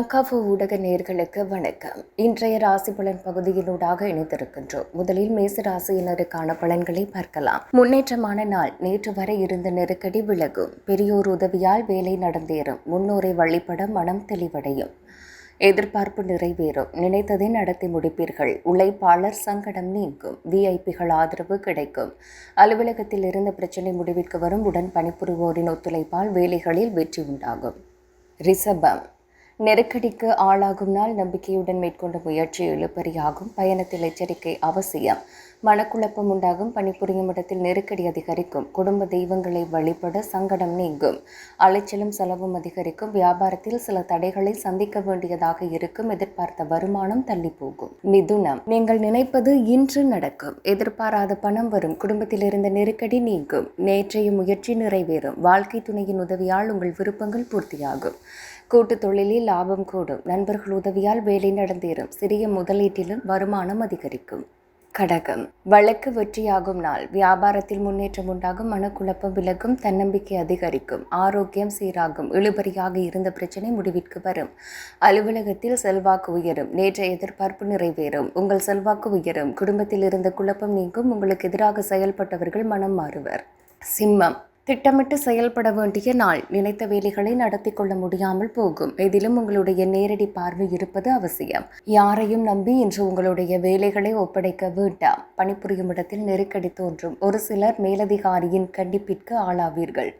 அங்காஃபு ஊடக நேர்களுக்கு வணக்கம். இன்றைய ராசி பலன் பகுதியினூடாக இணைந்திருக்கின்றோம். முதலில் மேச ராசியினருக்கான பலன்களை பார்க்கலாம். முன்னேற்றமான நாள். நேற்று வரை இருந்த நெருக்கடி விலகும். பெரியோர் உதவியால் வேலை நடந்தேறும். முன்னோரை வழிபட மனம் தெளிவடையும். எதிர்பார்ப்பு நிறைவேறும். நினைத்ததை நடத்தி முடிப்பீர்கள். உழைப்பாளர் சங்கடம் நீங்கும். விஐபிகள் ஆதரவு கிடைக்கும். அலுவலகத்தில் இருந்த பிரச்சனை முடிவிற்கு வரும் உடன் பணிபுரிவோரின் ஒத்துழைப்பால் வேலைகளில் வெற்றி உண்டாகும். ரிஷபம். நெருக்கடிக்கு ஆளாகும் நாள் நம்பிக்கையுடன் மேற்கொண்ட முயற்சி இழுபறியாகும் பயணத்தில் எச்சரிக்கை அவசியம். மனக்குழப்பம் உண்டாகும். பணிபுரியும் இடத்தில் நெருக்கடி அதிகரிக்கும். குடும்ப தெய்வங்களை வழிபட சங்கடம் நீங்கும். அலைச்சலும் செலவும் அதிகரிக்கும். வியாபாரத்தில் சில தடைகளை சந்திக்க வேண்டியதாக இருக்கும். எதிர்பார்த்த வருமானம் தள்ளி போகும் மிதுனம். நீங்கள் நினைப்பது இன்று நடக்கும். எதிர்பாராத பணம் வரும். குடும்பத்தில் இருந்த நெருக்கடி நீங்கும். நேற்றைய முயற்சி நிறைவேறும். வாழ்க்கை துணையின் உதவியால் உங்கள் விருப்பங்கள் பூர்த்தியாகும். கூட்டு தொழிலில் லாபம் கூடும். நண்பர்கள் உதவியால் வேலை நடந்தேறும். சிறிய முதலீட்டிலும் வருமானம் அதிகரிக்கும். கடகம். வழக்கு வெற்றியாகும் நாள். வியாபாரத்தில் முன்னேற்றம் உண்டாகும். மனக்குழப்பம் விலகும். தன்னம்பிக்கை அதிகரிக்கும். ஆரோக்கியம் சீராகும். இழுபறியாக இருந்த பிரச்சனை முடிவிற்கு வரும். அலுவலகத்தில் செல்வாக்கு உயரும். நேற்றைய எதிர்பார்ப்பு நிறைவேறும். உங்கள் செல்வாக்கு உயரும். குடும்பத்தில் இருந்த குழப்பம் நீங்கும். உங்களுக்கு எதிராக செயல்பட்டவர்கள் மனம் மாறுவர். சிம்மம். திட்டமிட்டு செயல்பட வேண்டிய நாள். நினைத்த வேலைகளை நடத்தி கொள்ள முடியாமல் போகும். இதிலும் உங்களுடைய நேரடி பார்வை இருப்பது அவசியம். யாரையும் நம்பி இன்று உங்களுடைய வேலைகளை ஒப்படைக்க வேண்டாம். பணிபுரியும் இடத்தில் நெருக்கடி தோன்றும். ஒரு சிலர் மேலதிகாரியின் கண்டிப்பிற்கு ஆளாவீர்கள்.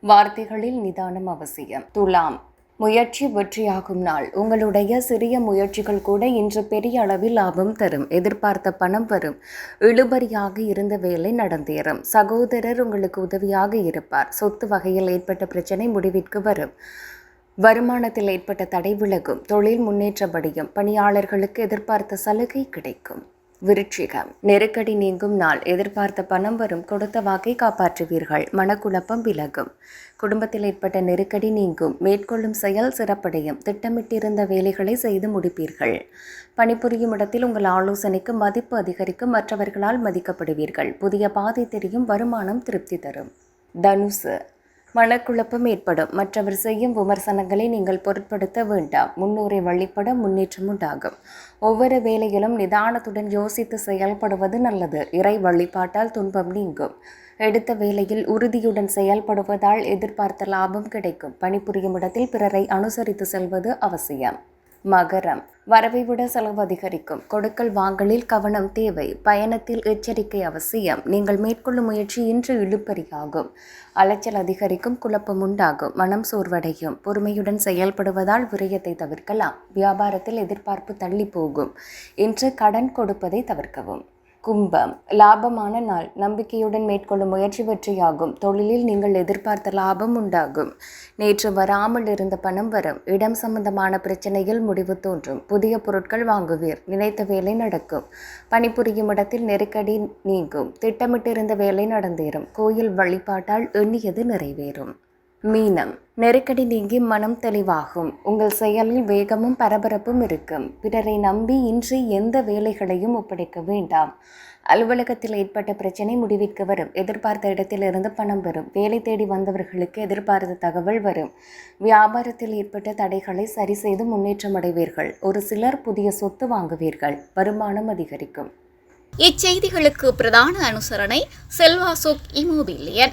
வார்த்தைகளில் நிதானம் அவசியம். துலாம். முயற்சி வெற்றியாகும் நாள். உங்களுடைய சிறிய முயற்சிகள் கூட இன்று பெரிய அளவில் லாபம் தரும். எதிர்பார்த்த பணம் வரும். இழுபறியாக இருந்த வேலை நடந்தேறும். சகோதரர் உங்களுக்கு உதவியாக இருப்பார். சொத்து வகையில் ஏற்பட்ட பிரச்சனை முடிவிற்கு வரும். வருமானத்தில் ஏற்பட்ட தடை விலகும். தொழில் முன்னேற்றப்படியும் பணியாளர்களுக்கு எதிர்பார்த்த சலுகை கிடைக்கும். விருட்சிகம் நெருக்கடி நீங்கும் நாள். எதிர்பார்த்த பணம் வரும். கொடுத்த வாக்கை காப்பாற்றுவீர்கள். மனக்குழப்பம் விலகும். குடும்பத்தில் ஏற்பட்ட நெருக்கடி நீங்கும். மேற்கொள்ளும் செயல் சிறப்படையும். திட்டமிட்டிருந்த வேலைகளை செய்து முடிப்பீர்கள். பணிபுரியும் இடத்தில் உங்கள் ஆலோசனைக்கு மதிப்பு அதிகரிக்கும். மற்றவர்களால் மதிக்கப்படுவீர்கள். புதிய பாதை தெரியும். வருமானம் திருப்தி தரும். தனுசு. மனக்குழப்பம் ஏற்படும். மற்றவர் செய்யும் விமர்சனங்களை நீங்கள் பொருட்படுத்த வேண்டாம். முன்னோரை வழிபட முன்னேற்றம் உண்டாகும். ஒவ்வொரு வேலையிலும் நிதானத்துடன் யோசித்து செயல்படுவது நல்லது. இறை வழிபாட்டால் துன்பம் நீங்கும். எடுத்த வேலையில் உறுதியுடன் செயல்படுவதால் எதிர்பார்த்த லாபம் கிடைக்கும். பணிபுரியும் இடத்தில் பிறரை அனுசரித்து செல்வது அவசியம். மகரம். வரவை விட செலவு அதிகரிக்கும். கொடுக்கல் வாங்கலில் கவனம் தேவை. பயணத்தில் எச்சரிக்கை அவசியம். நீங்கள் மேற்கொள்ளும் முயற்சி இன்று இழுப்பறியாகும் அலைச்சல் அதிகரிக்கும் குழப்பம் உண்டாகும். மனம் சோர்வடையும். பொறுமையுடன் செயல்படுவதால் விரயத்தை தவிர்க்கலாம். வியாபாரத்தில் எதிர்பார்ப்பு தள்ளி போகும் இன்று கடன் கொடுப்பதை தவிர்க்கவும். கும்பம் லாபமான நாள். நம்பிக்கையுடன் மேற்கொள்ளும் முயற்சி வெற்றியாகும். தொழிலில் நீங்கள் எதிர்பார்த்த லாபம் உண்டாகும். நேற்று வராமல் இருந்த பணம் வரும். இடம் சம்பந்தமான பிரச்சனையில் முடிவு தோன்றும். புதிய பொருட்கள் வாங்குவீர். நினைத்த வேலை நடக்கும். பணிபுரியும் இடத்தில் நெருக்கடி நீங்கும். திட்டமிட்டிருந்த வேலை நடந்தேறும். கோயில் வழிபாட்டால் எண்ணியது நிறைவேறும். மீனம் நெருக்கடி நீங்கி மனம் தெளிவாகும். உங்கள் செயலில் வேகமும் பரபரப்பும் இருக்கும். பிறரை நம்பி இன்று எந்த வேலைகளையும் ஒப்படைக்க வேண்டாம். அலுவலகத்தில் ஏற்பட்ட பிரச்சனை முடிவிற்கு வரும். எதிர்பார்த்த இடத்திலிருந்து பணம் வரும் வேலை தேடி வந்தவர்களுக்கு எதிர்பார்த்த தகவல் வரும். வியாபாரத்தில் ஏற்பட்ட தடைகளை சரி செய்து முன்னேற்றம் அடைவீர்கள். ஒரு சிலர் புதிய சொத்து வாங்குவீர்கள். வருமானம் அதிகரிக்கும். இச்செய்திகளுக்கு பிரதான அனுசரணை செல்வாசுக் இமோபிலியன்.